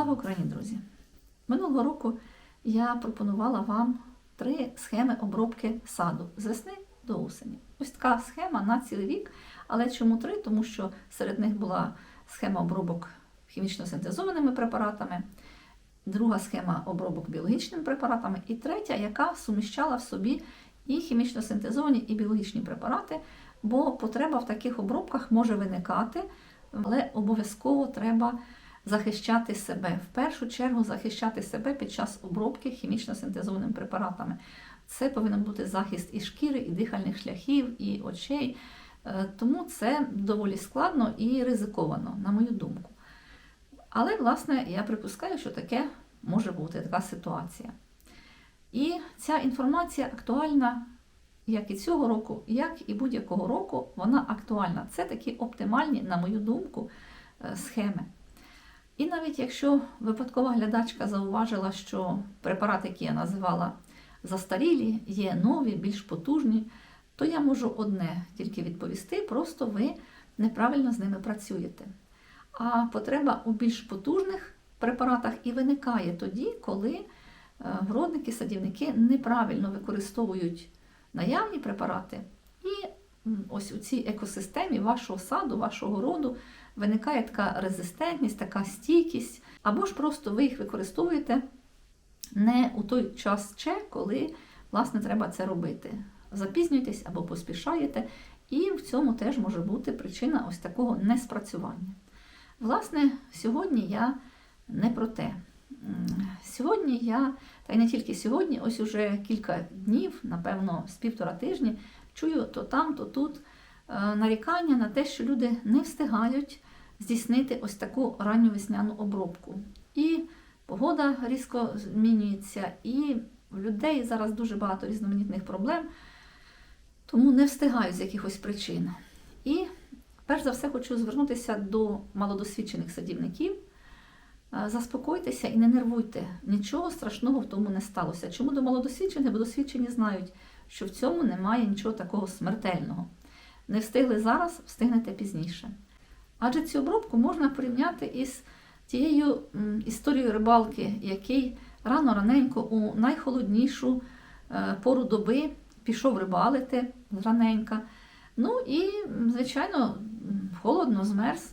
Слава Україні, друзі! Минулого року я пропонувала вам три схеми обробки саду з весни до осені. Ось така схема на цілий рік. Але чому три? Тому що серед них була схема обробок хімічно синтезованими препаратами, друга схема обробок біологічними препаратами, і третя, яка суміщала в собі і хімічно синтезовані, і біологічні препарати, бо потреба в таких обробках може виникати, але обов'язково треба захищати себе. В першу чергу захищати себе під час обробки хімічно синтезованими препаратами. Це повинен бути захист і шкіри, і дихальних шляхів, і очей. Е, Тому це доволі складно і ризиковано, на мою думку. Але, власне, я припускаю, що таке може бути така ситуація. І ця інформація актуальна як і цього року, як і будь-якого року, вона актуальна. Це такі оптимальні, на мою думку, е, схеми. І навіть якщо випадкова глядачка зауважила, що препарати, які я називала застарілі, є нові, більш потужні, то я можу одне тільки відповісти, просто ви неправильно з ними працюєте. А потреба у більш потужних препаратах і виникає тоді, коли е, городники, садівники неправильно використовують наявні препарати, і ось у цій екосистемі вашого саду, вашого городу виникає така резистентність, така стійкість, або ж просто ви їх використовуєте не у той час ще, коли власне треба це робити. Запізнюєтесь або поспішаєте, і в цьому теж може бути причина ось такого неспрацювання. Власне, сьогодні я не про те. Сьогодні я, та й не тільки сьогодні, ось уже кілька днів, напевно, з півтора тижні, чую то там, то тут нарікання на те, що люди не встигають здійснити ось таку ранню весняну обробку. І погода різко змінюється, і в людей зараз дуже багато різноманітних проблем, тому не встигають з якихось причин. І перш за все хочу звернутися до малодосвідчених садівників. Е, Заспокойтеся і не нервуйте. Нічого страшного в тому не сталося. Чому до малодосвідчених? Бо досвідчені знають, що в цьому немає нічого такого смертельного. Не встигли зараз, встигнете пізніше. Адже цю обробку можна порівняти із тією історією рибалки, який рано раненько у найхолоднішу е, пору доби пішов рибалити раненька. Ну і, звичайно, холодно змерз.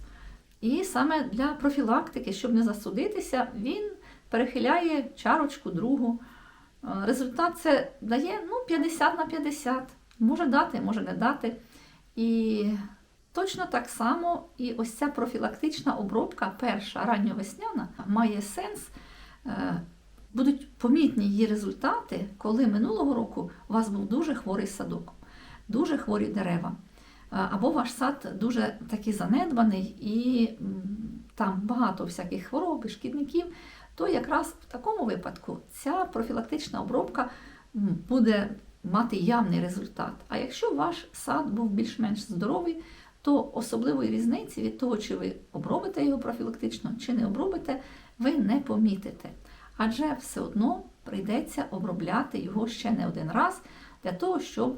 І саме для профілактики, щоб не засудитися, він перехиляє чарочку другу. Е, Результат це дає ну, 50 на 50. Може дати, може не дати. І точно так само і ось ця профілактична обробка, перша ранньовесняна, має сенс. Е, Будуть помітні її результати, коли минулого року у вас був дуже хворий садок, дуже хворі дерева. Е, Або ваш сад дуже такий занедбаний і там багато всяких хвороб і шкідників, то якраз в такому випадку ця профілактична обробка буде мати явний результат. А якщо ваш сад був більш-менш здоровий, то особливої різниці від того, чи ви обробите його профілактично, чи не обробите, ви не помітите. Адже все одно прийдеться обробляти його ще не один раз для того, щоб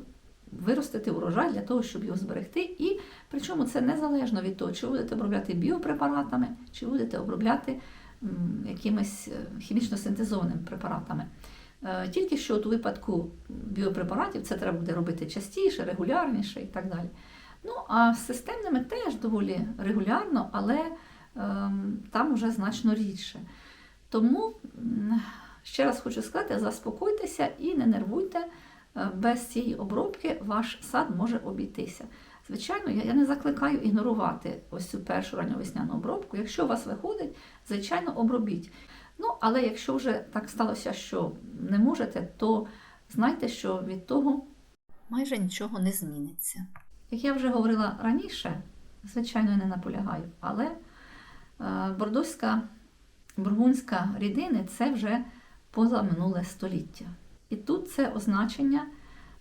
виростити урожай для того, щоб його зберегти. І причому це незалежно від того, чи будете обробляти біопрепаратами, чи будете обробляти якимись е, хімічно синтезованими препаратами. Е, Тільки що от у випадку біопрепаратів це треба буде робити частіше, регулярніше і так далі. Ну, а з системними теж доволі регулярно, але ем, там уже значно рідше. Тому ще раз хочу сказати, заспокойтеся і не нервуйте. Е, Без цієї обробки ваш сад може обійтися. Звичайно, я не закликаю ігнорувати ось цю першу ранньовесняну обробку. Якщо у вас виходить, звичайно, обробіть. Ну, але якщо вже так сталося, що не можете, то знайте, що від того майже нічого не зміниться. Як я вже говорила раніше, звичайно, я не наполягаю, але е, бордоська бургундська рідини це вже позаминуле століття. І тут це означення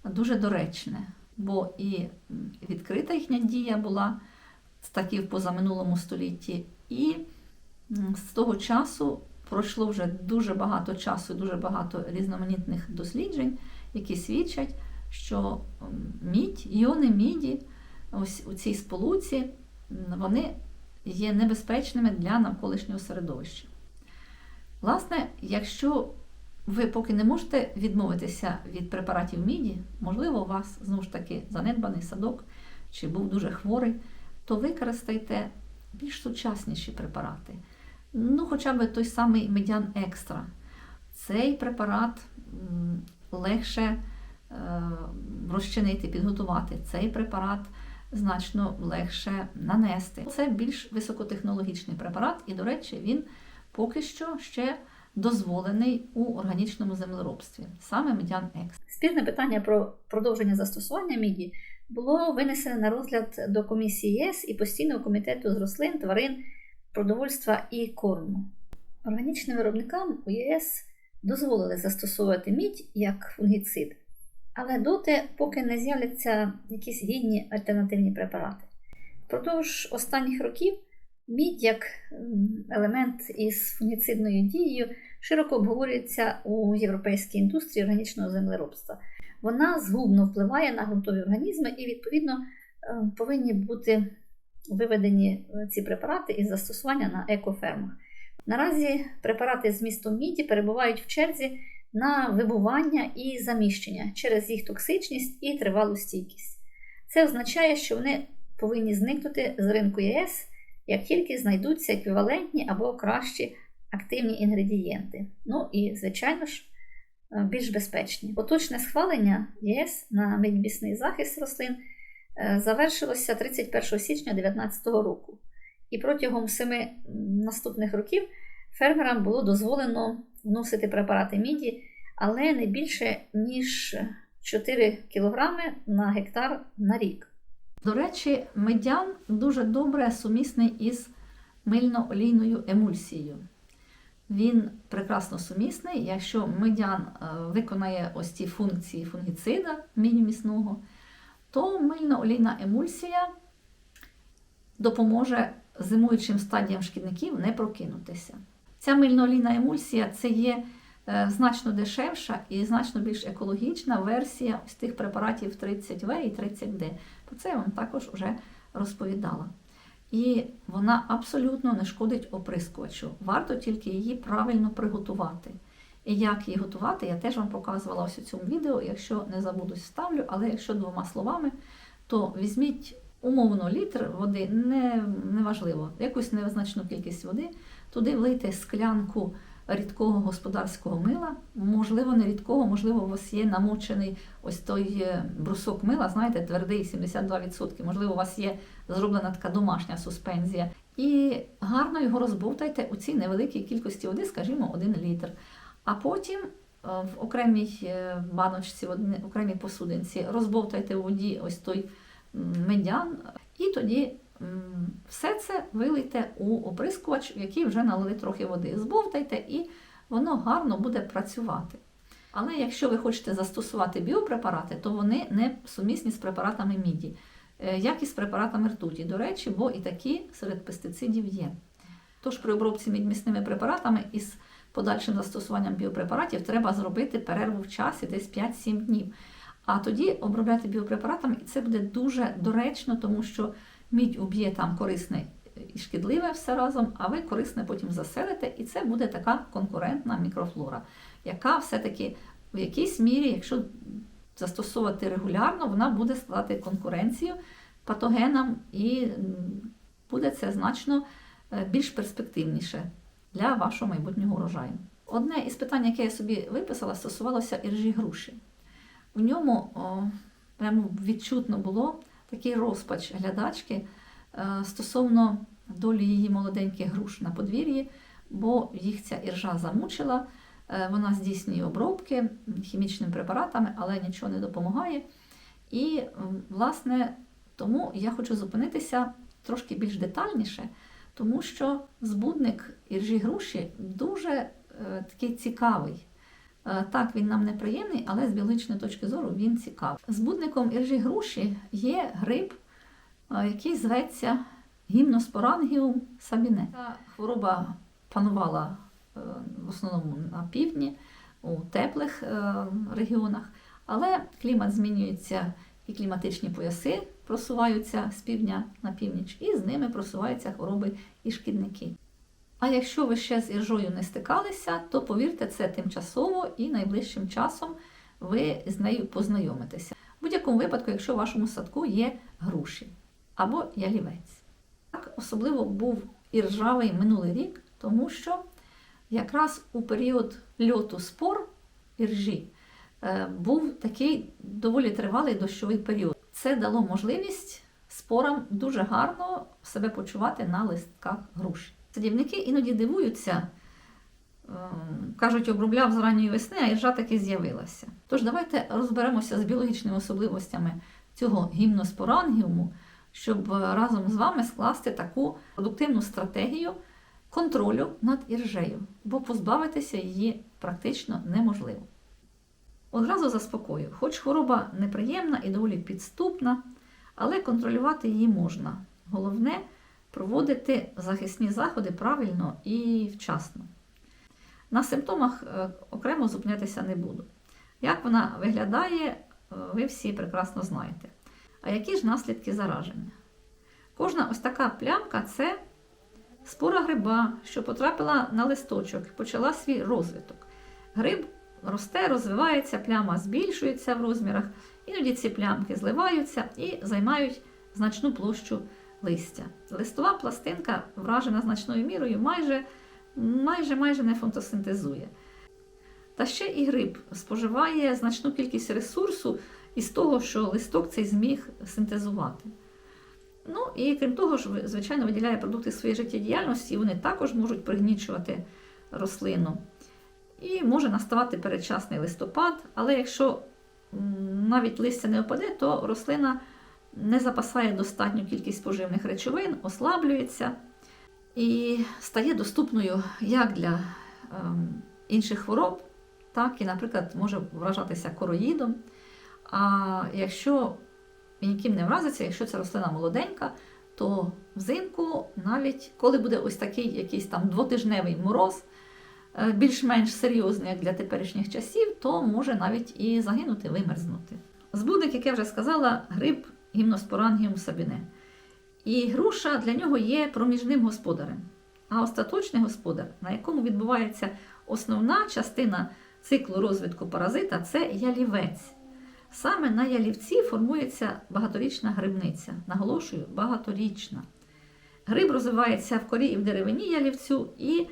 дуже доречне, бо і відкрита їхня дія була таки в позаминулому столітті, і з того часу пройшло вже дуже багато часу, дуже багато різноманітних досліджень, які свідчать, що мідь, іони міді, ось у цій сполуці, вони є небезпечними для навколишнього середовища. Власне, якщо ви поки не можете відмовитися від препаратів міді, можливо, у вас знову ж таки занедбаний садок чи був дуже хворий, то використайте більш сучасніші препарати. Ну, хоча б той самий медян екстра. Цей препарат легше е, розчинити, підготувати. Цей препарат значно легше нанести. Це більш високотехнологічний препарат, і, до речі, він поки що ще дозволений у органічному землеробстві, саме медян екстра. Спірне питання про продовження застосування міді було винесене на розгляд до комісії ЄС і постійного комітету з рослин, тварин, продовольства і корму. Органічним виробникам у ЄС дозволили застосовувати мідь як фунгіцид, але доти, поки не з'являться якісь гідні альтернативні препарати. Впродовж останніх років мідь як елемент із фунгіцидною дією широко обговорюється у європейській індустрії органічного землеробства. Вона згубно впливає на ґрунтові організми і, відповідно, е, повинні бути виведені е, ці препарати із застосування на екофермах. Наразі препарати з містом міді перебувають в черзі на вибування і заміщення через їх токсичність і тривалу стійкість. Це означає, що вони повинні зникнути з ринку ЄС, як тільки знайдуться еквівалентні або кращі активні інгредієнти. Ну і, звичайно ж, е, більш безпечні. Поточне схвалення ЄС на медбісний захист рослин завершилося 31 січня 2019 року. І протягом семи наступних років фермерам було дозволено вносити препарати міді, але не більше ніж 4 кг на гектар на рік. До речі, медян дуже добре сумісний із мильно-олійною емульсією. Він прекрасно сумісний, якщо медян е, виконає ось ці функції фунгіцида мінімісного, то мильно-олійна емульсія допоможе зимуючим стадіям шкідників не прокинутися. Ця мильно-олійна емульсія це є е, значно дешевша і значно більш екологічна версія ось тих препаратів 30В і 30D. Про це я вам також вже розповідала. І вона абсолютно не шкодить оприскувачу. Варто тільки її правильно приготувати. Як її готувати, я теж вам показувала ось у цьому відео. Якщо не забудусь, вставлю, але якщо двома словами, то візьміть умовно літр води, не, неважливо, якусь незначну кількість води, туди влийте склянку рідкого господарського мила, можливо, не рідкого, можливо, у вас є намочений ось той е, брусок мила, знаєте, твердий 72%. Можливо, у вас є зроблена така домашня суспензія. І гарно його розбовтайте у цій невеликій кількості води, скажімо, 1 літр. А потім е, в окремій е, баночці, в окремій посудинці розбовтайте у воді ось той медян, і тоді все це вилийте у оприскувач, в який вже налили трохи води. Збовтайте, і воно гарно буде працювати. Але якщо ви хочете застосувати біопрепарати, то вони не сумісні з препаратами міді, е, як і з препаратами ртуті, до речі, бо і такі серед пестицидів є. Тож при обробці мідмісними препаратами із подальшим застосуванням біопрепаратів треба зробити перерву в часі десь 5-7 днів. А тоді обробляти біопрепаратами, і це буде дуже доречно, тому що мідь уб'є там корисне і шкідливе все разом, а ви корисне потім заселите, і це буде така конкурентна мікрофлора, яка все-таки в якійсь мірі, якщо застосовувати регулярно, вона буде складати конкуренцію патогенам, і буде це значно е, більш перспективніше для вашого майбутнього урожаю. Одне із питань, яке я собі виписала, стосувалося іржі груші. У ньому о, прямо відчутно було такий розпач глядачки е, стосовно долі її молоденьких груш на подвір'ї, бо їх ця іржа замучила. Е, Вона здійснює обробки хімічними препаратами, але нічого не допомагає. І, власне, тому я хочу зупинитися трошки більш детальніше, тому що збудник іржі груші дуже е, такий цікавий. Е, Так, він нам неприємний, але з біологічної точки зору він цікавий. Збудником іржі груші є гриб, е, який зветься гімноспорангіум сабіне. Ця хвороба панувала е, в основному на півдні, у теплих е, регіонах, але клімат змінюється і кліматичні пояси просуваються з півдня на північ, і з ними просуваються хвороби і шкідники. А якщо ви ще з іржою не стикалися, то повірте, це тимчасово і найближчим часом ви з нею познайомитеся. В будь-якому випадку, якщо в вашому садку є груші або ялівець. Так, особливо був іржавий минулий рік, тому що якраз у період льоту спор іржі був такий доволі тривалий дощовий період. Це дало можливість спорам дуже гарно себе почувати на листках груші. Садівники іноді дивуються, ем, кажуть, обробляв з ранньої весни, а іржа таки з'явилася. Тож давайте розберемося з біологічними особливостями цього гімноспорангіуму, щоб разом з вами скласти таку продуктивну стратегію контролю над іржею, бо позбавитися її практично неможливо. Одразу заспокою, хоч хвороба неприємна і доволі підступна, але контролювати її можна. Головне проводити захисні заходи правильно і вчасно. На симптомах е, окремо зупинятися не буду. Як вона виглядає, е, ви всі прекрасно знаєте. А які ж наслідки зараження? Кожна ось така плямка це спора гриба, що потрапила на листочок, почала свій розвиток. Гриб росте, розвивається, пляма збільшується в розмірах, іноді ці плямки зливаються і займають значну площу листя. Листова пластинка, вражена значною мірою, майже майже, майже не фотосинтезує. Та ще і гриб споживає значну кількість ресурсу із того, що листок цей зміг синтезувати. Ну і крім того, ж, звичайно, виділяє продукти своєї життєдіяльності, і вони також можуть пригнічувати рослину. І може наставати передчасний листопад, але якщо навіть листя не опаде, то рослина не запасає достатню кількість поживних речовин, ослаблюється і стає доступною як для ем, інших хвороб, так і, наприклад, може вражатися короїдом. А якщо ніким не вразиться, якщо ця рослина молоденька, то взимку, навіть коли буде ось такий якийсь там двотижневий мороз, більш-менш серйозний, як для теперішніх часів, то може навіть і загинути, вимерзнути. Збудник, як я вже сказала, гриб гімноспорангіум сабіне. І груша для нього є проміжним господарем. А остаточний господар, на якому відбувається основна частина циклу розвитку паразита, це ялівець. Саме на ялівці формується багаторічна грибниця. Наголошую, багаторічна. Гриб розвивається в корі і в деревині ялівцю і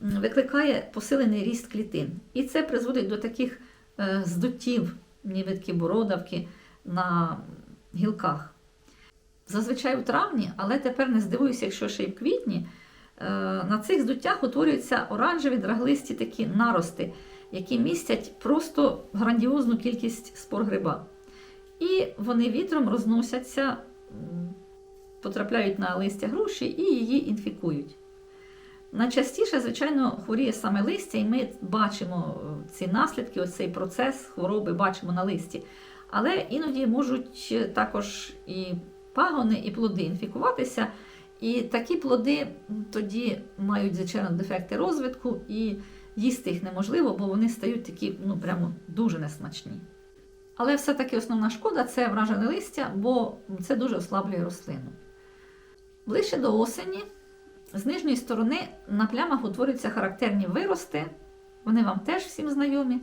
викликає посилений ріст клітин. І це призводить до таких е, здуттів, ніби бородавки на гілках. Зазвичай у травні, але тепер не здивуюся, якщо ще й в квітні, е, на цих здуттях утворюються оранжеві драглисті такі нарости, які містять просто грандіозну кількість спор гриба. І вони вітром розносяться, потрапляють на листя груші і її інфікують. Найчастіше, звичайно, хворіє саме листя, і ми бачимо ці наслідки, ось цей процес хвороби бачимо на листі. Але іноді можуть також і пагони, і плоди інфікуватися. І такі плоди тоді мають, звичайно, дефекти розвитку, і їсти їх неможливо, бо вони стають такі ну, прямо дуже несмачні. Але все-таки основна шкода це вражене листя, бо це дуже ослаблює рослину. Ближче до осені, з нижньої сторони на плямах утворюються характерні вирости, вони вам теж всім знайомі,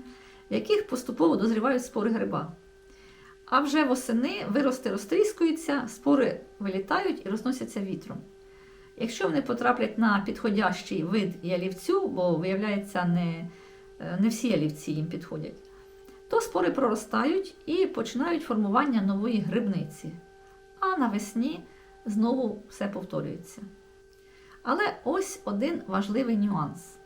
в яких поступово дозрівають спори гриба. А вже восени вирости розтріскуються, спори вилітають і розносяться вітром. Якщо вони потраплять на підходящий вид ялівцю, бо, виявляється, не, е, не всі ялівці їм підходять, то спори проростають і починають формування нової грибниці. А навесні знову все повторюється. Але ось один важливий нюанс.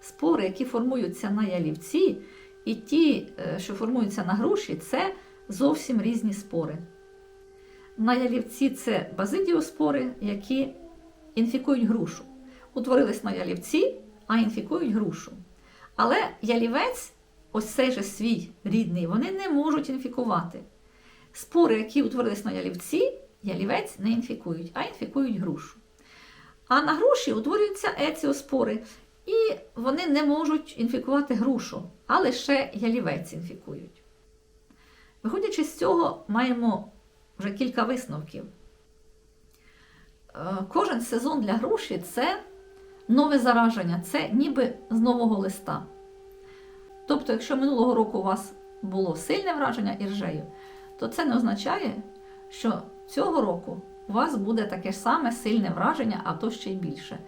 Спори, які формуються на ялівці, і ті, е, що формуються на груші, це зовсім різні спори. На ялівці це базидіоспори, які інфікують грушу. Утворились на ялівці, а інфікують грушу. Але ялівець, ось цей же свій рідний, вони не можуть інфікувати. Спори, які утворились на ялівці, ялівець не інфікують, а інфікують грушу. А на груші утворюються еціоспори, і вони не можуть інфікувати грушу, а лише ялівець інфікують. Виходячи з цього, маємо вже кілька висновків. Е, кожен сезон для груші це нове зараження це ніби з нового листа. Тобто, якщо минулого року у вас було сильне враження іржею, то це не означає, що цього року у вас буде таке ж саме сильне враження, а то ще й більше.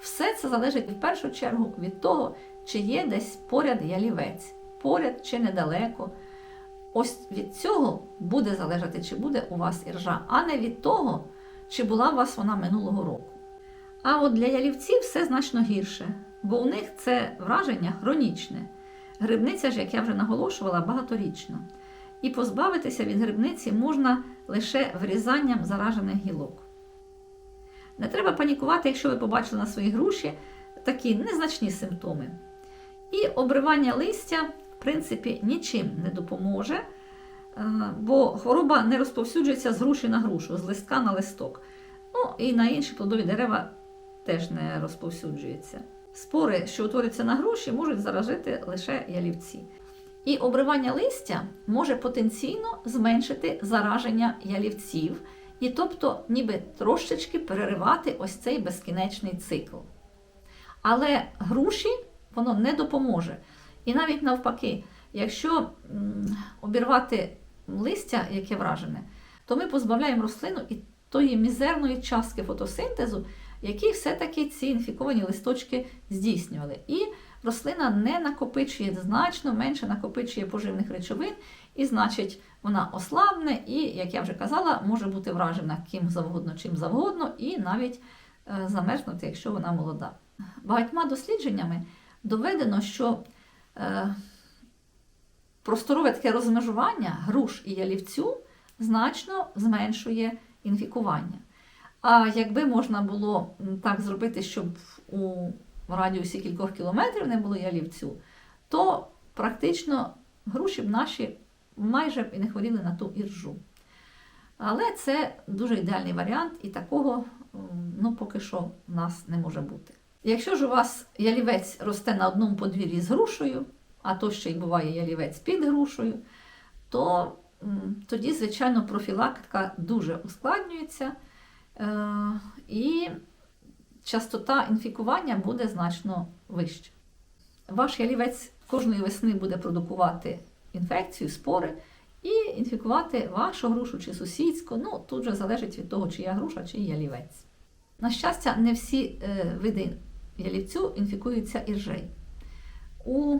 Все це залежить в першу чергу від того, чи є десь поряд ялівець, поряд чи недалеко. Ось від цього буде залежати, чи буде у вас іржа, а не від того, чи була у вас вона минулого року. А от для ялівців все значно гірше, бо у них це враження хронічне. Грибниця ж, як я вже наголошувала, багаторічна. І позбавитися від грибниці можна лише врізанням заражених гілок. Не треба панікувати, якщо ви побачили на своїй груші такі незначні симптоми. І обривання листя, в принципі, нічим не допоможе, е, бо хвороба не розповсюджується з груші на грушу, з листка на листок. Ну і на інші плодові дерева теж не розповсюджується. Спори, що утворюються на груші, можуть заражити лише ялівці. І обривання листя може потенційно зменшити зараження ялівців, і тобто, ніби трошечки переривати ось цей безкінечний цикл. Але груші воно не допоможе. І навіть навпаки, якщо обірвати листя, яке вражене, то ми позбавляємо рослину і тої мізерної частки фотосинтезу, які все-таки ці інфіковані листочки здійснювали. І рослина не накопичує значно менше накопичує поживних речовин, і, значить, вона ослабне, і, як я вже казала, може бути вражена ким завгодно, чим завгодно, і навіть е, замерзнути, якщо вона молода. Багатьма дослідженнями доведено, що е, просторове таке розмежування груш і ялівцю значно зменшує інфікування. А якби можна було так зробити, щоб у радіусі кількох кілометрів не було ялівцю, то практично груші б наші майже б і не хворіли на ту іржу. Але це дуже ідеальний варіант, і такого ну, поки що в нас не може бути. Якщо ж у вас ялівець росте на одному подвір'ї з грушею, а то ще й буває ялівець під грушею, то тоді, звичайно, профілактика дуже ускладнюється, е, і частота інфікування буде значно вища. Ваш ялівець кожної весни буде продукувати інфекцію, спори і інфікувати вашу грушу чи сусідську. Ну, тут вже залежить від того, чия груша, чи ялівець. На щастя, не всі е, види ялівцю інфікуються іржей. У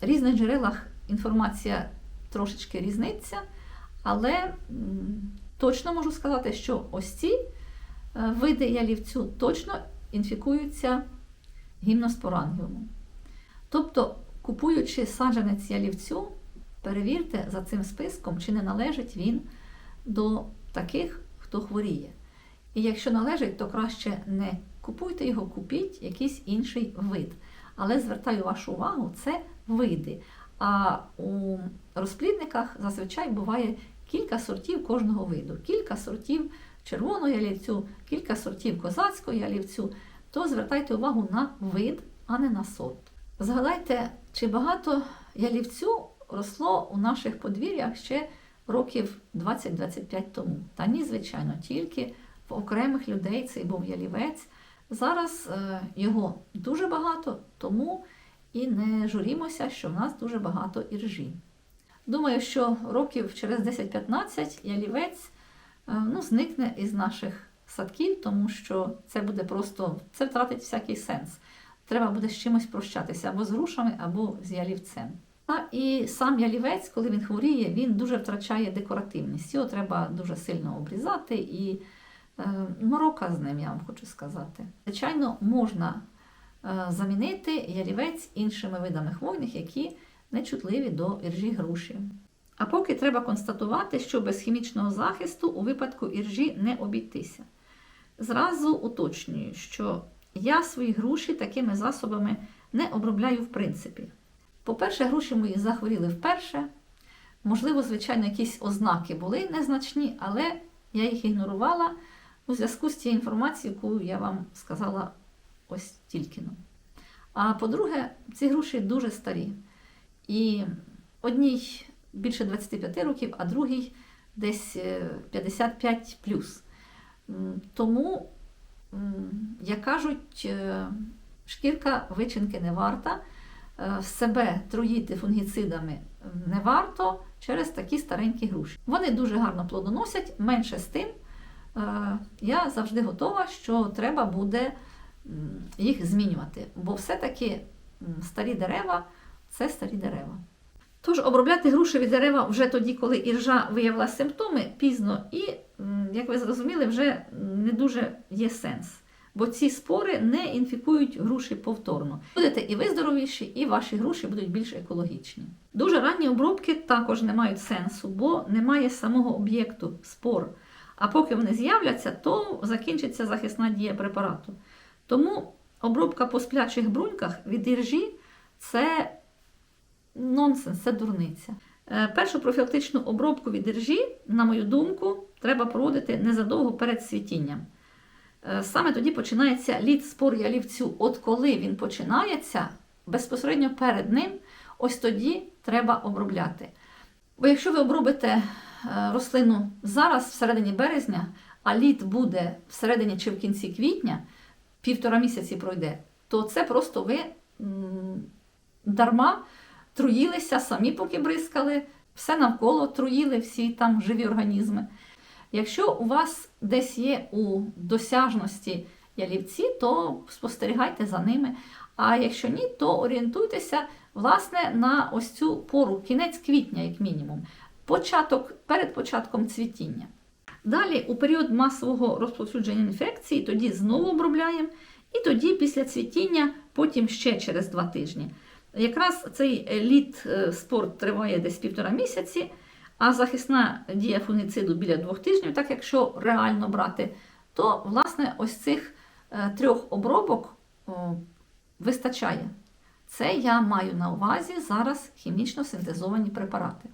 різних джерелах інформація трошечки різниця, але точно можу сказати, що ось ці види ялівцю точно інфікуються гімноспорангіумом. Тобто, купуючи саджанець ялівцю, перевірте за цим списком, чи не належить він до таких, хто хворіє. І якщо належить, то краще не купуйте його, купіть якийсь інший вид. Але звертаю вашу увагу, це види. А у розплідниках зазвичай буває кілька сортів кожного виду, кілька сортів червоного ялівцю, кілька сортів козацького ялівцю, то звертайте увагу на вид, а не на сорт. Згадайте, чи багато ялівцю росло у наших подвір'ях ще років 20-25 тому. Та ні, звичайно, тільки в окремих людей цей був ялівець. Зараз е, його дуже багато, тому і не журімося, що в нас дуже багато іржі. Думаю, що років через 10-15 ялівець ну, зникне із наших садків, тому що це буде просто це втратить всякий сенс. Треба буде з чимось прощатися або з грушами, або з ялівцем. А і сам ялівець, коли він хворіє, він дуже втрачає декоративність. Його треба дуже сильно обрізати і е, морока з ним, я вам хочу сказати. Звичайно, можна е, замінити ялівець іншими видами хвойних, які нечутливі до іржі груші. А поки треба констатувати, що без хімічного захисту у випадку іржі не обійтися. Зразу уточнюю, що я свої груші такими засобами не обробляю в принципі. По-перше, груші мої захворіли вперше. Можливо, звичайно, якісь ознаки були незначні, але я їх ігнорувала у зв'язку з тією інформацією, яку я вам сказала ось тільки. -но. А по-друге, ці груші дуже старі. І одній більше 25 років, а другій десь 55 плюс. Тому як кажуть, е, шкірка вичинки не варта, е, себе труїти фунгіцидами не варто через такі старенькі груші. Вони дуже гарно плодоносять, менше з тим. е, Я завжди готова, що треба буде їх змінювати, бо все-таки старі дерева це старі дерева. Тож обробляти грушеві дерева вже тоді, коли іржа виявила симптоми, пізно і, як ви зрозуміли, вже не дуже є сенс. Бо ці спори не інфікують груші повторно. Будете і ви здоровіші, і ваші груші будуть більш екологічні. Дуже ранні обробки також не мають сенсу, бо немає самого об'єкту спор. А поки вони з'являться, то закінчиться захисна дія препарату. Тому обробка по сплячих бруньках від іржі це нонсенс, це дурниця. Е, Першу профілактичну обробку від іржі, на мою думку, треба проводити незадовго перед цвітінням. Е, Саме тоді починається лід спор ялівцю. От коли він починається, безпосередньо перед ним, ось тоді треба обробляти. Бо якщо ви обробите е, рослину зараз, всередині березня, а лід буде всередині чи в кінці квітня, півтора місяці пройде, то це просто ви дарма труїлися, самі поки бризкали, все навколо труїли всі там живі організми. Якщо у вас десь є у досяжності ялівці, то спостерігайте за ними. А якщо ні, то орієнтуйтеся власне на ось цю пору, кінець квітня, як мінімум, початок перед початком цвітіння. Далі, у період масового розповсюдження інфекції, тоді знову обробляємо, і тоді після цвітіння, потім ще через два тижні. Якраз цей літ е, триває десь півтора місяці, а захисна дія фунгіциду біля двох тижнів, так якщо реально брати, то власне ось цих е, трьох обробок вистачає. Це я маю на увазі зараз хімічно синтезовані препарати.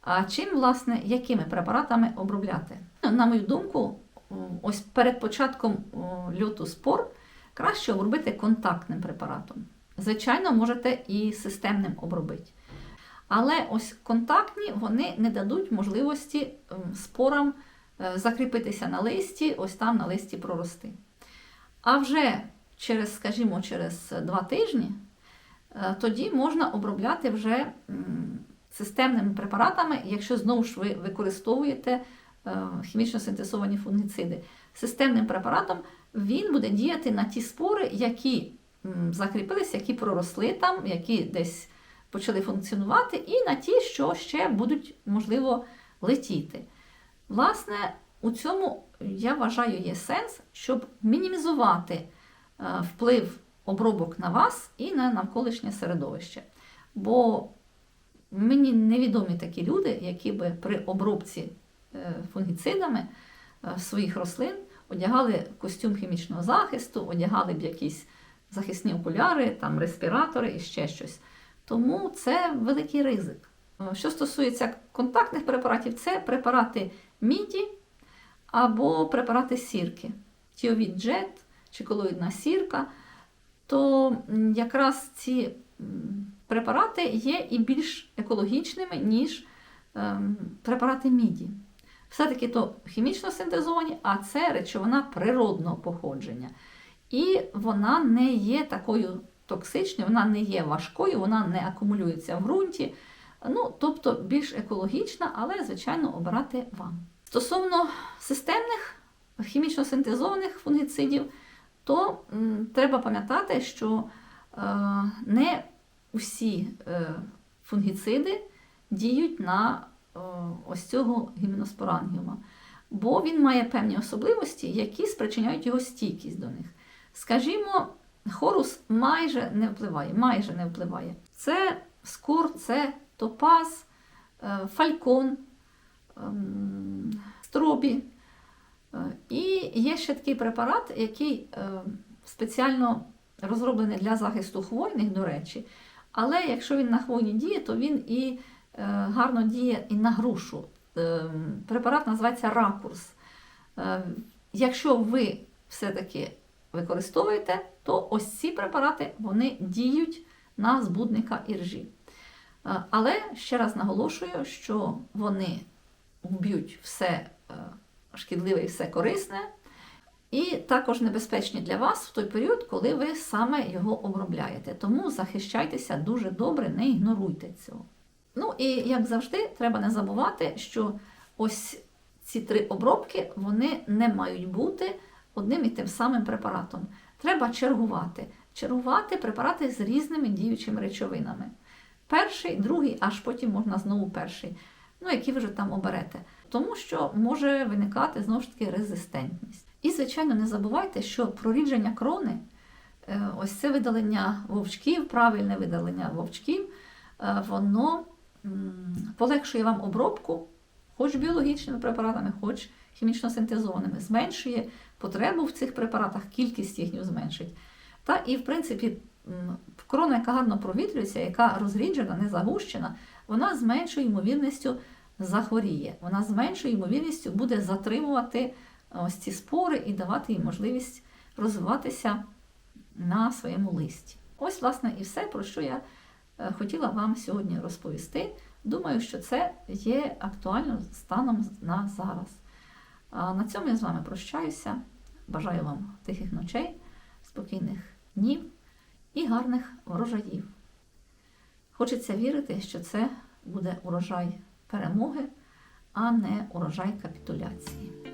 А чим, власне, якими препаратами обробляти? Ну, На мою думку, ось перед початком льоту спор краще обробити контактним препаратом. Звичайно, можете і системним обробити. Але ось контактні вони не дадуть можливості спорам е, закріпитися на листі, ось там на листі прорости. А вже через, скажімо, через два тижні е, тоді можна обробляти вже системними препаратами, якщо знову ж ви використовуєте е, хімічно синтезовані фунгіциди. Системним препаратом він буде діяти на ті спори, які закріпилися, які проросли там, які десь почали функціонувати, і на ті, що ще будуть, можливо, летіти. Власне, у цьому я вважаю є сенс, щоб мінімізувати е, вплив обробок на вас і на навколишнє середовище. Бо мені невідомі такі люди, які би при обробці е, фунгіцидами е, своїх рослин одягали костюм хімічного захисту, одягали б якісь захисні окуляри, там респіратори і ще щось. Тому це великий ризик. Що стосується контактних препаратів, це препарати міді або препарати сірки, тіовід чи колоїдна сірка, то якраз ці препарати є і більш екологічними, ніж ем, препарати міді. Все-таки то хімічно синтезовані, а це речовина природного походження. І вона не є такою токсичною, вона не є важкою, вона не акумулюється в ґрунті. Ну, тобто більш екологічна, але, звичайно, обирати вам. Стосовно системних хімічно синтезованих фунгіцидів, то м, треба пам'ятати, що е, не усі е, фунгіциди діють на е, ось цього гімноспорангіума, бо він має певні особливості, які спричиняють його стійкість до них. Скажімо, хорус майже не впливає, майже не впливає. Це скор, це топаз, е, фалькон, ем, стробі. Е, І є ще такий препарат, який е, спеціально розроблений для захисту хвойних, до речі. Але якщо він на хвойні діє, то він і гарно діє і на грушу. Препарат називається ракурс. Якщо ви все-таки використовуєте, то ось ці препарати вони діють на збудника іржі. Е, Але ще раз наголошую, що вони вб'ють все е, шкідливе і все корисне. І також небезпечні для вас в той період, коли ви саме його обробляєте. Тому захищайтеся дуже добре, не ігноруйте цього. Ну і як завжди, треба не забувати, що ось ці три обробки вони не мають бути одним і тим самим препаратом. Треба чергувати. Чергувати препарати з різними діючими речовинами. Перший, другий, аж потім можна знову перший. Ну, які ви вже там оберете. Тому що може виникати знову ж таки резистентність. І, звичайно, не забувайте, що прорідження крони, е, ось це видалення вовчків, правильне видалення вовчків, е, воно полегшує вам обробку, хоч біологічними препаратами, хоч хімічно синтезованими, зменшує потребу в цих препаратах, кількість їхню зменшить. Та і, в принципі, м, крона, яка гарно провітрюється, яка розріджена, не загущена, вона з меншою ймовірністю захворіє. Вона з меншою ймовірністю буде затримувати ось ці спори і давати їм можливість розвиватися на своєму листі. Ось, власне, і все, про що я е, хотіла вам сьогодні розповісти. Думаю, що це є актуально станом на зараз. А на цьому я з вами прощаюся. Бажаю вам тихих ночей, спокійних днів і гарних врожаїв. Хочеться вірити, що це буде урожай перемоги, а не урожай капітуляції.